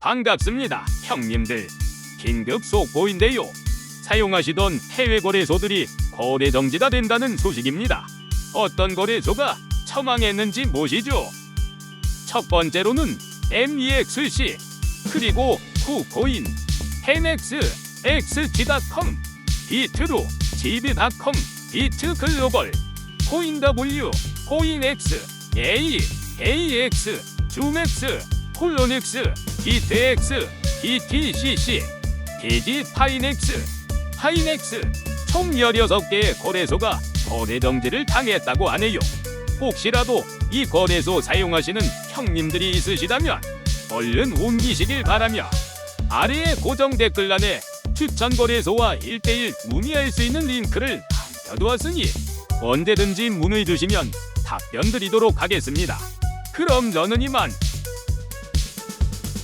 반갑습니다, 형님들. 긴급 속보인데요. 사용하시던 해외 거래소들이 거래 정지가 된다는 소식입니다. 어떤 거래소가 처망했는지 모시죠. 첫 번째로는 MEXC, 그리고 쿠코인, 헤넥스, XG.com, 비트로, GD.com, 비트글로벌, 코인W, 코인X, A, AX, 줌X, 폴로닉스, 비트X, BTCC, 디지파이넥스, 파이넥스 총 16개의 거래소가 거래 정지를 당했다고 하네요. 혹시라도 이 거래소 사용하시는 형님들이 있으시다면 얼른 옮기시길 바라며 아래의 고정 댓글란에 추천 거래소와 1대1 문의할 수 있는 링크를 남겨두었으니 언제든지 문의 주시면 답변 드리도록 하겠습니다. 그럼 저는 이만